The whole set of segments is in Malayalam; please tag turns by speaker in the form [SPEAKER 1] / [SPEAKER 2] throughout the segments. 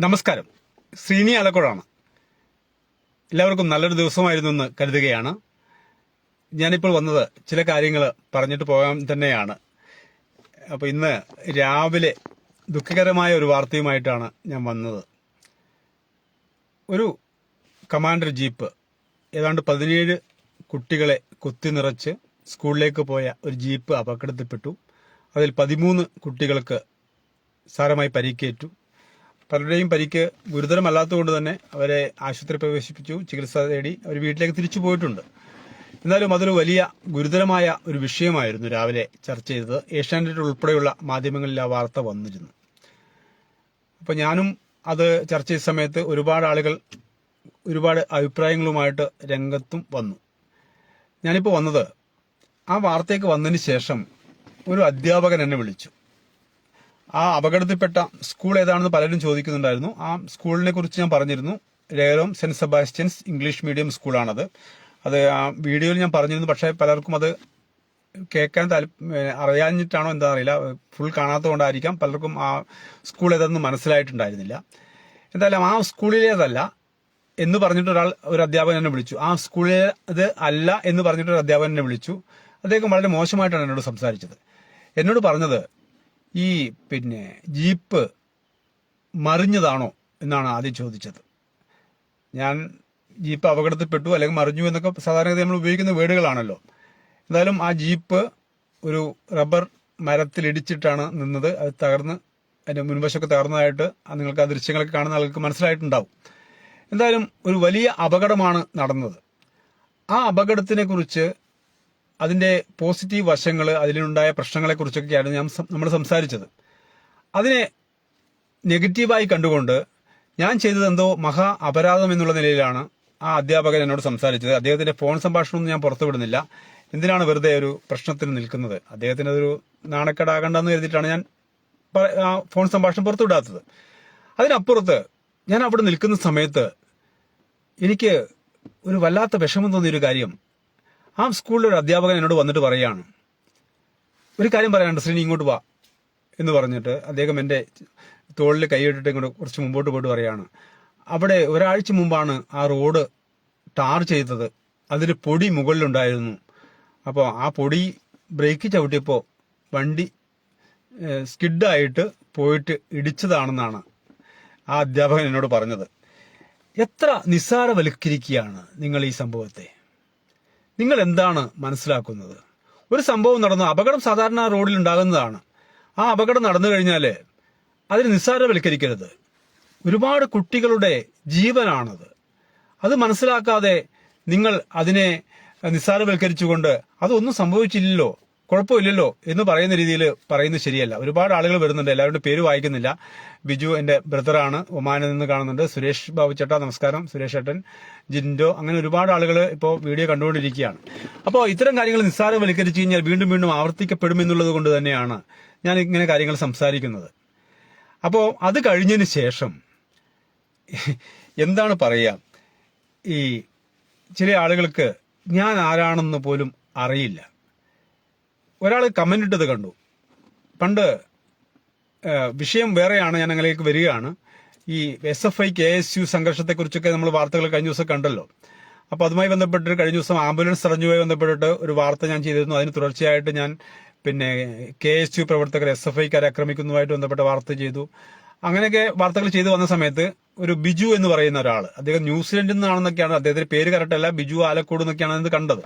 [SPEAKER 1] നമസ്കാരം. ശ്രീനി ആലക്കോടാണ്. എല്ലാവർക്കും നല്ലൊരു ദിവസമായിരുന്നു എന്ന് കരുതുകയാണ്. ഞാനിപ്പോൾ വന്നത് ചില കാര്യങ്ങൾ പറഞ്ഞിട്ട് പോകാൻ തന്നെയാണ്. അപ്പോൾ ഇന്ന് രാവിലെ ദുഃഖകരമായ ഒരു വാർത്തയുമായിട്ടാണ് ഞാൻ വന്നത്. ഒരു കമാൻഡർ ജീപ്പ് ഏതാണ്ട് പതിനേഴ് കുട്ടികളെ കുത്തി നിറച്ച് സ്കൂളിലേക്ക് പോയ ഒരു ജീപ്പ് അപകടത്തിൽപ്പെട്ടു. അതിൽ പതിമൂന്ന് കുട്ടികൾക്ക് സാരമായി പരിക്കേറ്റു. പലരുടെയും പരിക്ക് ഗുരുതരമല്ലാത്തതുകൊണ്ട് തന്നെ അവരെ ആശുപത്രി പ്രവേശിപ്പിച്ചു ചികിത്സ തേടി അവർ വീട്ടിലേക്ക് തിരിച്ചു പോയിട്ടുണ്ട്. എന്നാലും അതൊരു വലിയ ഗുരുതരമായ ഒരു വിഷയമായിരുന്നു രാവിലെ ചർച്ച ചെയ്തത്. ഏഷ്യാനെറ്റ് ഉൾപ്പെടെയുള്ള മാധ്യമങ്ങളിൽ ആ വാർത്ത വന്നിരുന്നു. അപ്പോൾ ഞാനും അത് ചർച്ച ചെയ്ത സമയത്ത് ഒരുപാട് ആളുകൾ ഒരുപാട് അഭിപ്രായങ്ങളുമായിട്ട് രംഗത്തും വന്നു. ഞാനിപ്പോൾ വന്നത് ആ വാർത്തയൊക്കെ വന്നതിന് ശേഷം ഒരു അധ്യാപകൻ എന്നെ വിളിച്ചു. ആ അപകടത്തിൽപ്പെട്ട സ്കൂൾ ഏതാണെന്ന് പലരും ചോദിക്കുന്നുണ്ടായിരുന്നു. ആ സ്കൂളിനെ കുറിച്ച് ഞാൻ പറഞ്ഞിരുന്നു. രേറോം സെന്റ് സെബാസ്റ്റ്യൻസ് ഇംഗ്ലീഷ് മീഡിയം സ്കൂളാണത്. അത് ആ വീഡിയോയിൽ ഞാൻ പറഞ്ഞിരുന്നു. പക്ഷേ പലർക്കും അത് കേൾക്കാൻ അറിയാഞ്ഞിട്ടാണോ എന്താ അറിയില്ല. ഫുൾ കാണാത്തതുകൊണ്ടായിരിക്കാം. പലർക്കും ആ സ്കൂൾ ഏതെന്ന് മനസ്സിലായിട്ടുണ്ടായിരുന്നില്ല. എന്തായാലും ആ സ്കൂളിലേതല്ല എന്ന് പറഞ്ഞിട്ട് ഒരാൾ ഒരു അധ്യാപകൻ എന്നെ വിളിച്ചു. ആ സ്കൂളിലെ അത് അല്ല എന്ന് പറഞ്ഞിട്ട് ഒരു അധ്യാപകൻ എന്നെ വിളിച്ചു. അദ്ദേഹം വളരെ മോശമായിട്ടാണ് എന്നോട് സംസാരിച്ചത്. എന്നോട് പറഞ്ഞത് ഈ പിന്നെ ജീപ്പ് മറിഞ്ഞതാണോ എന്നാണ് ആദ്യം ചോദിച്ചത്. ഞാൻ ജീപ്പ് അപകടത്തിൽപ്പെട്ടു അല്ലെങ്കിൽ മറിഞ്ഞു എന്നൊക്കെ സാധാരണഗതി നമ്മൾ ഉപയോഗിക്കുന്ന വേർഡുകളാണല്ലോ എന്തായാലും ആ ജീപ്പ് ഒരു റബ്ബർ മരത്തിലിടിച്ചിട്ടാണ് നിന്നത്. അത് തകർന്ന് അതിന്റെ മുൻവശമൊക്കെ തകർന്നതായിട്ട് നിങ്ങൾക്ക് ആ ദൃശ്യങ്ങളൊക്കെ കാണുന്ന ആൾക്ക് മനസ്സിലായിട്ടുണ്ടാവും. എന്തായാലും ഒരു വലിയ അപകടമാണ് നടന്നത്. ആ അപകടത്തിനെ കുറിച്ച് അതിന്റെ പോസിറ്റീവ് വശങ്ങൾ അതിലുണ്ടായ പ്രശ്നങ്ങളെ കുറിച്ചൊക്കെയാണ് ഞാൻ നമ്മൾ സംസാരിച്ചത്. അതിനെ നെഗറ്റീവായി കണ്ടുകൊണ്ട് ഞാൻ ചെയ്തത് എന്തോ മഹാ അപരാധം എന്നുള്ള നിലയിലാണ് ആ അധ്യാപകൻ എന്നോട് സംസാരിച്ചത്. അദ്ദേഹത്തിന്റെ ഫോൺ സംഭാഷണമൊന്നും ഞാൻ പുറത്തുവിടുന്നില്ല. എന്തിനാണ് വെറുതെ ഒരു പ്രശ്നത്തിന് നിൽക്കുന്നത്? അദ്ദേഹത്തിന് അതൊരു നാണക്കേടാകണ്ടെന്ന് കരുതിയിട്ടാണ് ഞാൻ ആ ഫോൺ സംഭാഷണം പുറത്തുവിടാത്തത്. അതിനപ്പുറത്ത് ഞാൻ അവിടെ നിൽക്കുന്ന സമയത്ത് എനിക്ക് ഒരു വല്ലാത്ത വിഷമം തോന്നിയൊരു കാര്യം ആ സ്കൂളിലെ ഒരു അധ്യാപകൻ എന്നോട് വന്നിട്ട് പറയാണ്. ഒരു കാര്യം പറയാനുണ്ട് ശ്രീനി ഇങ്ങോട്ട് വാ എന്ന് പറഞ്ഞിട്ട് അദ്ദേഹം എന്റെ തോളിൽ കൈയിട്ടിട്ട് ഇങ്ങോട്ട് കുറച്ച് മുമ്പോട്ട് പോയിട്ട് പറയാണ്. അവിടെ ഒരാഴ്ച മുമ്പാണ് ആ റോഡ് ടാർ ചെയ്തത്. അതിൽ പൊടി മുകളിലുണ്ടായിരുന്നു. അപ്പോൾ ആ പൊടി ബ്രേക്ക് ചവിട്ടിയപ്പോൾ വണ്ടി സ്കിഡായിട്ട് പോയിട്ട് ഇടിച്ചതാണെന്നാണ് ആ അധ്യാപകൻ എന്നോട് പറഞ്ഞത്. എത്ര നിസ്സാരവൽക്കരിക്കുകയാണ് നിങ്ങൾ ഈ സംഭവത്തെ? നിങ്ങൾ എന്താണ് മനസ്സിലാക്കുന്നത്? ഒരു സംഭവം നടന്നു. അപകടം സാധാരണ റോഡിൽ ഉണ്ടാകുന്നതാണ്. ആ അപകടം നടന്നു കഴിഞ്ഞാൽ അതിന് നിസ്സാരവൽക്കരിക്കരുത്. ഒരുപാട് കുട്ടികളുടെ ജീവനാണത്. അത് മനസ്സിലാക്കാതെ നിങ്ങൾ അതിനെ നിസ്സാരവൽക്കരിച്ചുകൊണ്ട് അതൊന്നും സംഭവിച്ചില്ലല്ലോ കുഴപ്പമില്ലല്ലോ എന്ന് പറയുന്ന രീതിയിൽ പറയുന്നത് ശരിയല്ല. ഒരുപാട് ആളുകൾ വരുന്നുണ്ട്. എല്ലാവരുടെ പേര് വായിക്കുന്നില്ല. ബിജു എന്റെ ബ്രദറാണ്. ഒമാനിൽ നിന്ന് കാണുന്നുണ്ട്. സുരേഷ് ബാബു ചേട്ടാ നമസ്കാരം. സുരേഷ് ഏട്ടൻ ജിൻഡോ അങ്ങനെ ഒരുപാട് ആളുകൾ ഇപ്പോൾ വീഡിയോ കണ്ടുകൊണ്ടിരിക്കുകയാണ്. അപ്പോൾ ഇത്തരം കാര്യങ്ങൾ നിസ്സാരവൽക്കരിച്ച് കഴിഞ്ഞാൽ വീണ്ടും വീണ്ടും ആവർത്തിക്കപ്പെടുമെന്നുള്ളത് കൊണ്ട് തന്നെയാണ് ഞാൻ ഇങ്ങനെ കാര്യങ്ങൾ സംസാരിക്കുന്നത്. അപ്പോൾ അത് കഴിഞ്ഞതിന് ശേഷം എന്താണ് പറയുക? ഈ ചില ആളുകൾക്ക് ഞാൻ ആരാണെന്ന് പോലും അറിയില്ല. ഒരാൾ കമന്റ് ഇട്ടത് കണ്ടു. പണ്ട് വിഷയം വേറെയാണ് ഞാൻ അങ്ങനെയൊക്കെ വരികയാണ്. ഈ S F I K S U സംഘർഷത്തെക്കുറിച്ചൊക്കെ നമ്മൾ വാർത്തകൾ കഴിഞ്ഞ ദിവസം കണ്ടല്ലോ. അപ്പോൾ അതുമായി ബന്ധപ്പെട്ട് കഴിഞ്ഞ ദിവസം ആംബുലൻസ് തടഞ്ഞുമായി ബന്ധപ്പെട്ടിട്ട് ഒരു വാർത്ത ഞാൻ ചെയ്തിരുന്നു. അതിന് തുടർച്ചയായിട്ട് ഞാൻ പിന്നെ കെ എസ് യു പ്രവർത്തകർ എസ് എഫ് ഐക്കാരെ ആക്രമിക്കുന്നതുമായിട്ട് ബന്ധപ്പെട്ട വാർത്ത ചെയ്തു. അങ്ങനെയൊക്കെ വാർത്തകൾ ചെയ്തു വന്ന സമയത്ത് ഒരു ബിജു എന്ന് പറയുന്ന ഒരാൾ അദ്ദേഹം ന്യൂസിലൻഡിൽ നിന്നാണെന്നൊക്കെയാണ് അദ്ദേഹത്തിന്റെ പേര് കറക്റ്റ് അല്ല ബിജു ആലക്കോട് എന്നൊക്കെയാണ് ഇത് കണ്ടത്.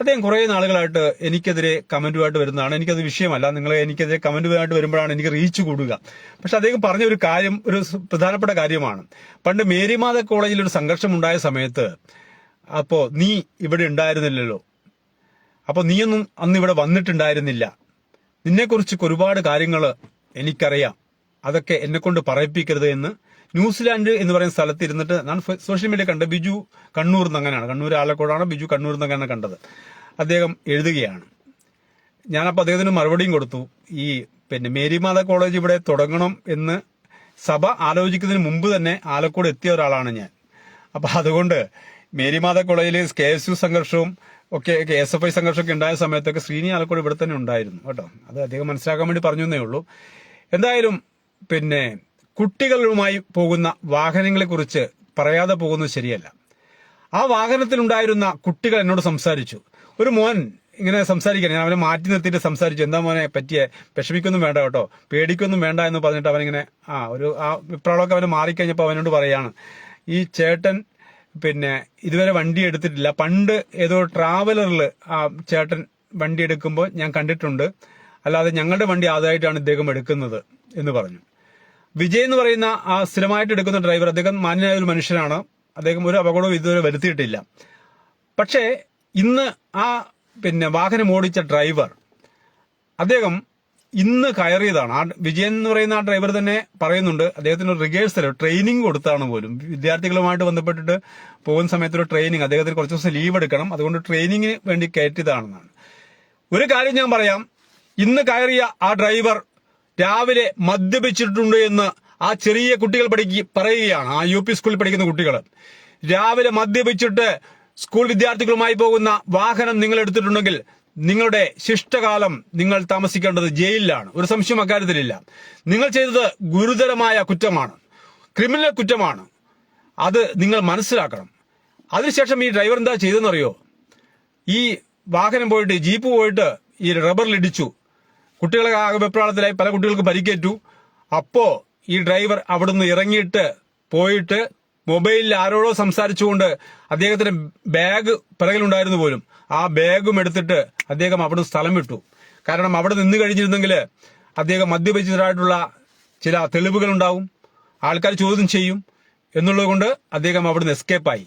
[SPEAKER 1] അദ്ദേഹം കുറെ നാളുകളായിട്ട് എനിക്കെതിരെ കമന്റുമായിട്ട് വരുന്നതാണ്. എനിക്കത് വിഷയമല്ല. നിങ്ങൾ എനിക്കെതിരെ കമന്റുമായിട്ട് വരുമ്പോഴാണ് എനിക്ക് റീച്ച് കൂടുക. പക്ഷെ അദ്ദേഹം പറഞ്ഞ ഒരു കാര്യം ഒരു പ്രധാനപ്പെട്ട കാര്യമാണ്. പണ്ട് മേരിമാത കോളേജിൽ ഒരു സംഘർഷം ഉണ്ടായ സമയത്ത് അപ്പോ നീ ഇവിടെ ഉണ്ടായിരുന്നില്ലല്ലോ. അപ്പോൾ നീയൊന്നും അന്ന് ഇവിടെ വന്നിട്ടുണ്ടായിരുന്നില്ല. നിന്നെക്കുറിച്ച് ഒരുപാട് കാര്യങ്ങൾ എനിക്കറിയാം. അതൊക്കെ എന്നെക്കൊണ്ട് പറയിപ്പിക്കരുത് എന്ന് ന്യൂസിലാൻഡ് എന്ന് പറയുന്ന സ്ഥലത്ത് ഇരുന്നിട്ട് ഞാൻ സോഷ്യൽ മീഡിയ കണ്ട് ബിജു കണ്ണൂർ അങ്ങനെയാണ്. കണ്ണൂർ ആലക്കോടാണ് ബിജു കണ്ണൂർ അങ്ങനെയാണ് കണ്ടത്. അദ്ദേഹം എഴുതുകയാണ്. ഞാനപ്പോൾ അദ്ദേഹത്തിന് മറുപടിയും കൊടുത്തു. ഈ പിന്നെ മേരിമാത കോളേജ് ഇവിടെ തുടങ്ങണം എന്ന് സഭ ആലോചിക്കുന്നതിന് മുമ്പ് തന്നെ ആലക്കോട് എത്തിയ ഒരാളാണ് ഞാൻ. അപ്പോൾ അതുകൊണ്ട് മേരിമാത കോളേജിൽ കെ എസ് യു സംഘർഷവും ഒക്കെ കെ എസ് എഫ് ഐ സംഘർഷമൊക്കെ ഉണ്ടായ സമയത്തൊക്കെ ശ്രീനി ആലക്കോട് ഇവിടെ തന്നെ ഉണ്ടായിരുന്നു കേട്ടോ. അത് അദ്ദേഹം മനസ്സിലാക്കാൻ വേണ്ടി പറഞ്ഞു എന്നേ ഉള്ളൂ. എന്തായാലും പിന്നെ കുട്ടികളുമായി പോകുന്ന വാഹനങ്ങളെ കുറിച്ച് പറയാതെ പോകുന്നത് ശരിയല്ല. ആ വാഹനത്തിലുണ്ടായിരുന്ന കുട്ടികൾ എന്നോട് സംസാരിച്ചു. ഒരു മോൻ ഇങ്ങനെ സംസാരിക്കാൻ ഞാൻ അവനെ മാറ്റി നിർത്തിയിട്ട് സംസാരിച്ചു. എന്താ മോനെ പറ്റിയ? വിഷമിക്കൊന്നും വേണ്ട കേട്ടോ. പേടിക്കൊന്നും വേണ്ട എന്ന് പറഞ്ഞിട്ട് അവനിങ്ങനെ ആ ഒരു ആ വിപ്രാളമൊക്കെ അവന് മാറിക്കഴിഞ്ഞപ്പോൾ അവനോട് പറയാണ് ഈ ചേട്ടൻ പിന്നെ ഇതുവരെ വണ്ടി എടുത്തിട്ടില്ല. പണ്ട് ഏതോ ട്രാവലറിൽ ആ ചേട്ടൻ വണ്ടി എടുക്കുമ്പോൾ ഞാൻ കണ്ടിട്ടുണ്ട്. അല്ലാതെ ഞങ്ങളുടെ വണ്ടി ആദ്യമായിട്ടാണ് ഇദ്ദേഹം എടുക്കുന്നത് എന്ന് പറഞ്ഞു. വിജയ് എന്ന് പറയുന്ന ആ സ്ഥിരമായിട്ട് എടുക്കുന്ന ഡ്രൈവർ അദ്ദേഹം മാന്യനായ ഒരു മനുഷ്യനാണ്. അദ്ദേഹം ഒരു അപകടവും ഇതുവരെ വരുത്തിയിട്ടില്ല. പക്ഷേ ഇന്ന് ആ പിന്നെ വാഹനം ഓടിച്ച ഡ്രൈവർ അദ്ദേഹം ഇന്ന് കയറിയതാണ്. ആ വിജയൻ എന്ന് പറയുന്ന ആ ഡ്രൈവർ തന്നെ പറയുന്നുണ്ട് അദ്ദേഹത്തിന് ഒരു റിഹേഴ്സൽ ട്രെയിനിങ് കൊടുത്താണ് പോലും. വിദ്യാർത്ഥികളുമായിട്ട് ബന്ധപ്പെട്ടിട്ട് പോകുന്ന സമയത്ത് ഒരു ട്രെയിനിങ് അദ്ദേഹത്തിന് കുറച്ച് ദിവസം ലീവ് എടുക്കണം. അതുകൊണ്ട് ട്രെയിനിങ്ങിന് വേണ്ടി കയറ്റിയതാണെന്നാണ്. ഒരു കാര്യം ഞാൻ പറയാം. ഇന്ന് കയറിയ ആ ഡ്രൈവർ രാവിലെ മദ്യപിച്ചിട്ടുണ്ട് എന്ന് ആ ചെറിയ കുട്ടികൾ പഠിക്കുക പറയുകയാണ്. ആ യു പി സ്കൂളിൽ പഠിക്കുന്ന കുട്ടികൾ. രാവിലെ മദ്യപിച്ചിട്ട് സ്കൂൾ വിദ്യാർത്ഥികളുമായി പോകുന്ന വാഹനം നിങ്ങൾ എടുത്തിട്ടുണ്ടെങ്കിൽ നിങ്ങളുടെ ശിഷ്ടകാലം നിങ്ങൾ താമസിക്കേണ്ടത് ജയിലിലാണ്. ഒരു സംശയം അക്കാര്യത്തിലില്ല. നിങ്ങൾ ചെയ്തത് ഗുരുതരമായ കുറ്റമാണ്. ക്രിമിനൽ കുറ്റമാണ്. അത് നിങ്ങൾ മനസ്സിലാക്കണം. അതിനുശേഷം ഈ ഡ്രൈവർ എന്താ ചെയ്തെന്നറിയോ ഈ വാഹനം പോയിട്ട് ജീപ്പ് പോയിട്ട് ഈ റബ്ബറിൽ ഇടിച്ചു. കുട്ടികളെ വെപ്രാളത്തിലായി പല കുട്ടികൾക്ക് പരിക്കേറ്റു. അപ്പോ ഈ ഡ്രൈവർ അവിടുന്ന് ഇറങ്ങിയിട്ട് പോയിട്ട് മൊബൈലിൽ ആരോടോ സംസാരിച്ചുകൊണ്ട് അദ്ദേഹത്തിന്റെ ബാഗ് പിറകിലുണ്ടായിരുന്നു പോലും. ആ ബാഗും എടുത്തിട്ട് അദ്ദേഹം അവിടെ സ്ഥലം വിട്ടു. കാരണം അവിടെ നിന്ന് കഴിഞ്ഞിരുന്നെങ്കിൽ അദ്ദേഹം മദ്യപിച്ചതായിട്ടുള്ള ചില തെളിവുകൾ ഉണ്ടാവും. ആൾക്കാർ ചോദ്യം ചെയ്യും എന്നുള്ളത് കൊണ്ട് അദ്ദേഹം അവിടുന്ന് എസ്കേപ്പായി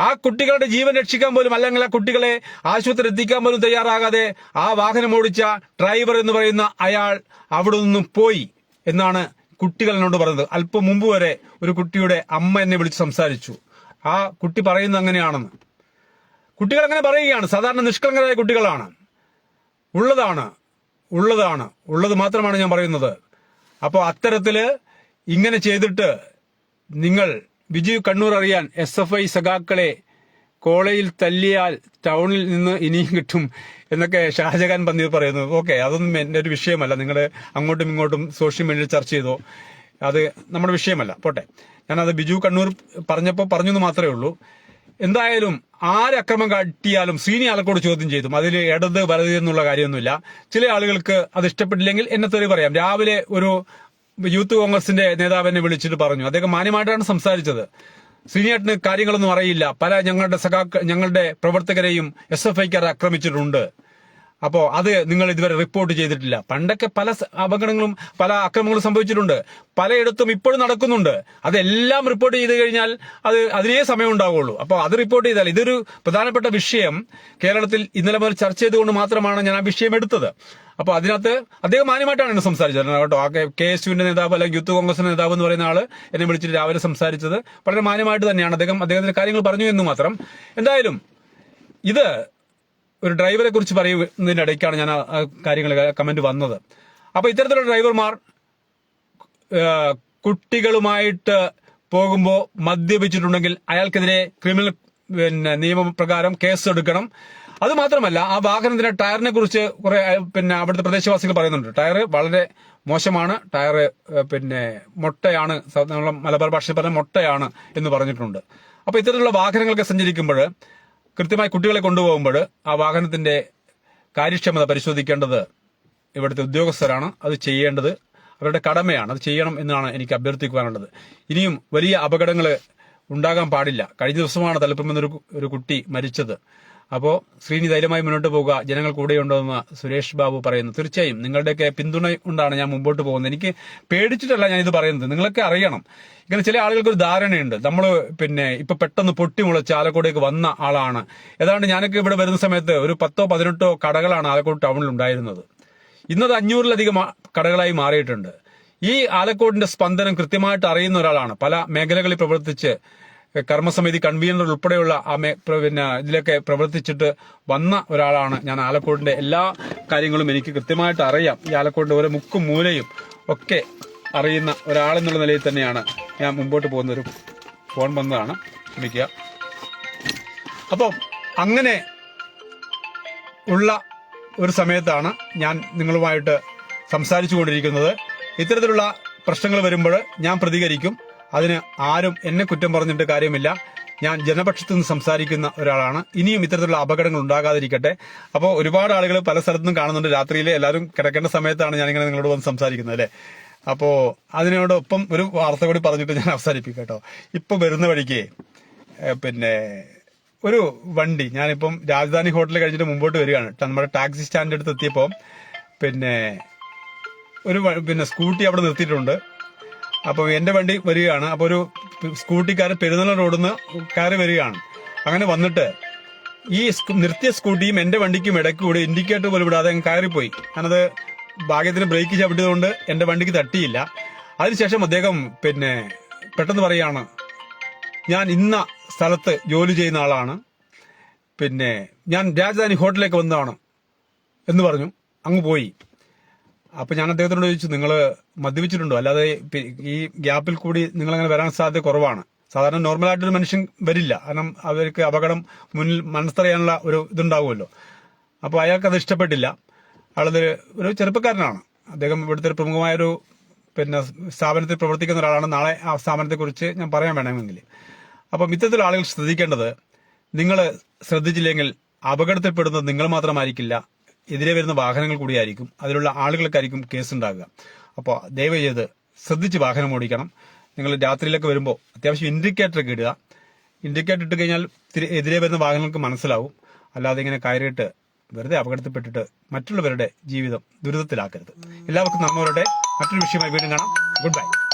[SPEAKER 1] ആ കുട്ടികളുടെ ജീവൻ രക്ഷിക്കാൻ പോലും അല്ലെങ്കിൽ ആ കുട്ടികളെ ആശുപത്രി എത്തിക്കാൻ പോലും തയ്യാറാകാതെ ആ വാഹനം ഓടിച്ച ഡ്രൈവർ എന്ന് പറയുന്ന അയാൾ അവിടെ നിന്നും പോയി എന്നാണ് കുട്ടികൾ എന്നോട് പറഞ്ഞത്. അല്പം മുമ്പ് വരെ ഒരു കുട്ടിയുടെ അമ്മ എന്നെ വിളിച്ച് സംസാരിച്ചു. ആ കുട്ടി പറയുന്നത് അങ്ങനെയാണെന്ന്. കുട്ടികൾ അങ്ങനെ പറയുകയാണ്. സാധാരണ നിഷ്കളങ്കരായ കുട്ടികളാണ്. ഉള്ളതാണ് ഉള്ളതാണ് ഉള്ളത് മാത്രമാണ് ഞാൻ പറയുന്നത്. അപ്പോൾ അത്തരത്തിൽ ഇങ്ങനെ ചെയ്തിട്ട് നിങ്ങൾ വിജയ് കണ്ണൂർ അറിയാൻ എസ് എഫ് ഐ സഖാക്കളെ കോളേജിൽ തല്ലിയാൽ ടൗണിൽ നിന്ന് ഇനിയും കിട്ടും എന്നൊക്കെ ഷാജഹാൻ പന്നീർ പറയുന്നു. ഓക്കെ അതൊന്നും എന്റെ ഒരു വിഷയമല്ല. നിങ്ങൾ അങ്ങോട്ടും ഇങ്ങോട്ടും സോഷ്യൽ മീഡിയയിൽ ചർച്ച ചെയ്തോ? അത് നമ്മുടെ വിഷയമല്ല. പോട്ടെ. ഞാനത് ബിജു കണ്ണൂർ പറഞ്ഞപ്പോൾ പറഞ്ഞു എന്ന് മാത്രമേ ഉള്ളൂ. എന്തായാലും ആരക്രമം കാട്ടിയാലും ശ്രീനി ആലക്കോട് ചോദ്യം ചെയ്തു. അതിൽ ഇടത് വലത് എന്നുള്ള കാര്യമൊന്നുമില്ല. ചില ആളുകൾക്ക് അത് ഇഷ്ടപ്പെട്ടില്ലെങ്കിൽ എന്നെ തെറി പറയാം. രാവിലെ ഒരു യൂത്ത് കോൺഗ്രസിന്റെ നേതാവ് എന്നെ വിളിച്ചിട്ട് പറഞ്ഞു. അദ്ദേഹം മാന്യമായിട്ടാണ് സംസാരിച്ചത്. സിനിയേട്ടന് കാര്യങ്ങളൊന്നും അറിയില്ല. പല ഞങ്ങളുടെ സഖാക്ക ഞങ്ങളുടെ പ്രവർത്തകരെയും എസ് എഫ് ഐക്കാർ ആക്രമിച്ചിട്ടുണ്ട്. അപ്പോ അത് നിങ്ങൾ ഇതുവരെ റിപ്പോർട്ട് ചെയ്തിട്ടില്ല. പണ്ടൊക്കെ പല അപകടങ്ങളും പല അക്രമങ്ങളും സംഭവിച്ചിട്ടുണ്ട്. പലയിടത്തും ഇപ്പോഴും നടക്കുന്നുണ്ട്. അതെല്ലാം റിപ്പോർട്ട് ചെയ്ത് കഴിഞ്ഞാൽ അത് അതിനേ സമയം ഉണ്ടാവുള്ളൂ. അപ്പോൾ അത് റിപ്പോർട്ട് ചെയ്താൽ ഇതൊരു പ്രധാനപ്പെട്ട വിഷയം. കേരളത്തിൽ ഇന്നലെ മുതൽ ചർച്ച ചെയ്തുകൊണ്ട് മാത്രമാണ് ഞാൻ ആ വിഷയം എടുത്തത്. അപ്പോൾ അതിനകത്ത് അദ്ദേഹം മാന്യമായിട്ടാണ് എന്നെ സംസാരിച്ചത്. കേട്ടോ ആ കെ എസ് യുവിന്റെ നേതാവ് അല്ലെങ്കിൽ യൂത്ത് കോൺഗ്രസിന്റെ നേതാവ് എന്ന് പറയുന്ന ആൾ എന്നെ വിളിച്ചിട്ട് രാവിലെ സംസാരിച്ചത്. വളരെ മാന്യമായിട്ട് തന്നെയാണ് അദ്ദേഹം അദ്ദേഹത്തിന്റെ കാര്യങ്ങൾ പറഞ്ഞു എന്ന് മാത്രം. എന്തായാലും ഇത് ഒരു ഡ്രൈവറെ കുറിച്ച് പറയുന്നതിന്റെ ഇടയ്ക്കാണ് ഞാൻ കാര്യങ്ങൾ കമന്റ് വന്നത്. അപ്പോൾ ഇത്തരത്തിലുള്ള ഡ്രൈവർമാർ കുട്ടികളുമായിട്ട് പോകുമ്പോൾ മദ്യപിച്ചിട്ടുണ്ടെങ്കിൽ അയാൾക്കെതിരെ ക്രിമിനൽ പിന്നെ നിയമപ്രകാരം കേസ് എടുക്കണം അതുമാത്രമല്ല ആ വാഹനത്തിന്റെ ടയറിനെ കുറിച്ച് കുറെ പിന്നെ അവിടുത്തെ പ്രദേശവാസികൾ പറയുന്നുണ്ട്. ടയർ വളരെ മോശമാണ്. ടയർ പിന്നെ മുട്ടയാണ്. നമ്മളെ മലബാർ ഭാഷയിൽ പറഞ്ഞ മുട്ടയാണ് എന്ന് പറഞ്ഞിട്ടുണ്ട്. അപ്പൊ ഇത്തരത്തിലുള്ള വാഹനങ്ങളൊക്കെ സഞ്ചരിക്കുമ്പോൾ കൃത്യമായി കുട്ടികളെ കൊണ്ടുപോകുമ്പോൾ ആ വാഹനത്തിന്റെ കാര്യക്ഷമത പരിശോധിക്കേണ്ടത് ഇവിടുത്തെ ഉദ്യോഗസ്ഥരാണ്. അത് ചെയ്യേണ്ടത് അവരുടെ കടമയാണ്. അത് ചെയ്യണം എന്നാണ് എനിക്ക് അഭ്യർത്ഥിക്കുവാനുള്ളത്. ഇനിയും വലിയ അപകടങ്ങൾ ഉണ്ടാകാൻ പാടില്ല. കഴിഞ്ഞ ദിവസമാണ് തലപ്പുമെന്നൊരു ഒരു കുട്ടി മരിച്ചത്. അപ്പോൾ ശ്രീനി ധൈര്യമായി മുന്നോട്ട് പോകുക. ജനങ്ങൾ കൂടെയുണ്ടെന്ന് സുരേഷ് ബാബു പറയുന്നു. തീർച്ചയായും നിങ്ങളുടെയൊക്കെ പിന്തുണ കൊണ്ടാണ് ഞാൻ മുമ്പോട്ട് പോകുന്നത്. എനിക്ക് പേടിച്ചിട്ടല്ല ഞാൻ ഇത് പറയുന്നത്. നിങ്ങളൊക്കെ അറിയണം. ഇങ്ങനെ ചില ആളുകൾക്ക് ഒരു ധാരണയുണ്ട്. നമ്മൾ പിന്നെ ഇപ്പൊ പെട്ടെന്ന് പൊട്ടിമുളച്ച് ആലക്കോടേക്ക് വന്ന ആളാണ്. ഏതാണ്ട് ഞാനൊക്കെ ഇവിടെ വരുന്ന സമയത്ത് ഒരു പത്തോ പതിനെട്ടോ കടകളാണ് ആലക്കോട് ടൗണിൽ ഉണ്ടായിരുന്നത്. ഇന്നത് അഞ്ഞൂറിലധികം കടകളായി മാറിയിട്ടുണ്ട്. ഈ ആലക്കോടിന്റെ സ്പന്ദനം കൃത്യമായിട്ട് അറിയുന്ന ഒരാളാണ്. പല മേഖലകളിൽ പ്രവർത്തിച്ച് കർമ്മസമിതി കൺവീനർ ഉൾപ്പെടെയുള്ള പിന്നെ ഇതിലൊക്കെ പ്രവർത്തിച്ചിട്ട് വന്ന ഒരാളാണ് ഞാൻ ആലക്കോടിന്റെ എല്ലാ കാര്യങ്ങളും എനിക്ക് കൃത്യമായിട്ട് അറിയാം. ഈ ആലക്കോടിന്റെ ഓരോ മുക്കും മൂലയും ഒക്കെ അറിയുന്ന ഒരാളെന്നുള്ള നിലയിൽ തന്നെയാണ് ഞാൻ മുമ്പോട്ട് പോകുന്ന ഒരു ഫോൺ വന്നതാണ്. ക്ഷമിക്കുക അപ്പം അങ്ങനെ ഉള്ള ഒരു സമയത്താണ് ഞാൻ നിങ്ങളുമായിട്ട് സംസാരിച്ചു കൊണ്ടിരിക്കുന്നത് ഇത്തരത്തിലുള്ള പ്രശ്നങ്ങൾ വരുമ്പോൾ ഞാൻ പ്രതികരിക്കും. അതിന് ആരും എന്നെ കുറ്റം പറഞ്ഞിട്ട് കാര്യമില്ല. ഞാൻ ജനപക്ഷത്തു നിന്ന് സംസാരിക്കുന്ന ഒരാളാണ്. ഇനിയും ഇത്തരത്തിലുള്ള അപകടങ്ങൾ ഉണ്ടാകാതിരിക്കട്ടെ. അപ്പോൾ ഒരുപാട് ആളുകൾ പല സ്ഥലത്തും കാണുന്നുണ്ട്. രാത്രിയിൽ എല്ലാവരും കിടക്കേണ്ട സമയത്താണ് ഞാനിങ്ങനെ നിങ്ങളോട് വന്ന് സംസാരിക്കുന്നത് അല്ലേ? അപ്പോൾ അതിനോടൊപ്പം ഒരു വാർത്ത കൂടി പറഞ്ഞിട്ട് ഞാൻ അവസാനിപ്പിക്കാം കേട്ടോ. ഇപ്പോൾ വരുന്ന വഴിക്ക് പിന്നെ ഒരു വണ്ടി ഞാനിപ്പം രാജധാനി ഹോട്ടൽ കഴിഞ്ഞിട്ട് മുമ്പോട്ട് വരികയാണ്. നമ്മുടെ ടാക്സി സ്റ്റാൻഡ് അടുത്ത് എത്തിയപ്പോൾ പിന്നെ ഒരു പിന്നെ സ്കൂട്ടി അവിടെ നിർത്തിയിട്ടുണ്ട്. അപ്പോൾ എന്റെ വണ്ടി വരികയാണ്. അപ്പോൾ ഒരു സ്കൂട്ടിക്കാരൻ പെരുന്നല റോഡിൽ നിന്ന് കയറി വരികയാണ്. അങ്ങനെ വന്നിട്ട് ഈ നിർത്തിയ സ്കൂട്ടിയും എന്റെ വണ്ടിക്കും ഇടയ്ക്ക് കൂടി ഇൻഡിക്കേറ്റർ പോലും വിടാതെ അങ്ങ് കയറിപ്പോയി ഞാനത് ഭാഗ്യത്തിന് ബ്രേക്ക് ചവിട്ടിയതുകൊണ്ട് എന്റെ വണ്ടിക്ക് തട്ടിയില്ല. അതിനുശേഷം അദ്ദേഹം പിന്നെ പെട്ടെന്ന് പറയാണ് ഞാൻ ഇന്ന സ്ഥലത്ത് ജോലി ചെയ്യുന്ന ആളാണ്. പിന്നെ ഞാൻ രാജധാനി ഹോട്ടലിലേക്ക് വന്നതാണ്. എന്ന് പറഞ്ഞു. അങ്ങ് പോയി. അപ്പൊ ഞാൻ അദ്ദേഹത്തിനോട് ചോദിച്ചു നിങ്ങൾ മദ്യപിച്ചിട്ടുണ്ടോ? അല്ലാതെ ഈ ഗ്യാപ്പിൽ കൂടി നിങ്ങൾ അങ്ങനെ വരാൻ സാധ്യത കുറവാണ്. സാധാരണ നോർമൽ നോർമലായിട്ടൊരു മനുഷ്യൻ വരില്ല. കാരണം അവർക്ക് അപകടം മുന്നിൽ മനസ്സറിയാനുള്ള ഒരു ഇതുണ്ടാവുമല്ലോ. അപ്പോൾ അയാൾക്ക് അത് ഇഷ്ടപ്പെട്ടില്ല. അയാളത് ഒരു ചെറുപ്പക്കാരനാണ്. അദ്ദേഹം ഇവിടുത്തെ ഒരു പ്രമുഖമായൊരു പിന്നെ സ്ഥാപനത്തിൽ പ്രവർത്തിക്കുന്ന ഒരാളാണ്. നാളെ ആ സ്ഥാപനത്തെക്കുറിച്ച് ഞാൻ പറയാൻ വേണമെങ്കിൽ. അപ്പം ഇത്തരത്തിലുള്ള ആളുകൾ ശ്രദ്ധിക്കേണ്ടത് നിങ്ങൾ ശ്രദ്ധിച്ചില്ലെങ്കിൽ അപകടത്തിൽപ്പെടുന്നത് നിങ്ങൾ മാത്രമായിരിക്കില്ല. എതിരെ വരുന്ന വാഹനങ്ങൾ കൂടിയായിരിക്കും അതിലുള്ള ആളുകൾക്കായിരിക്കും കേസ് ഉണ്ടാകുക അപ്പോൾ ദയവ് ചെയ്ത് ശ്രദ്ധിച്ച് വാഹനം ഓടിക്കണം. നിങ്ങൾ രാത്രിയിലൊക്കെ വരുമ്പോൾ അത്യാവശ്യം ഇൻഡിക്കേറ്റർ ഒക്കെ ഇടുക. ഇൻഡിക്കേറ്റർ ഇട്ട് കഴിഞ്ഞാൽ എതിരെ വരുന്ന വാഹനങ്ങൾക്ക് മനസ്സിലാവും. അല്ലാതെ ഇങ്ങനെ കയറിയിട്ട് വെറുതെ അപകടത്തിൽപ്പെട്ടിട്ട് മറ്റുള്ളവരുടെ ജീവിതം ദുരിതത്തിലാക്കരുത്. എല്ലാവർക്കും നമ്മളുടെ മറ്റൊരു വിഷയമായി വീണ്ടും കാണാം. Good bye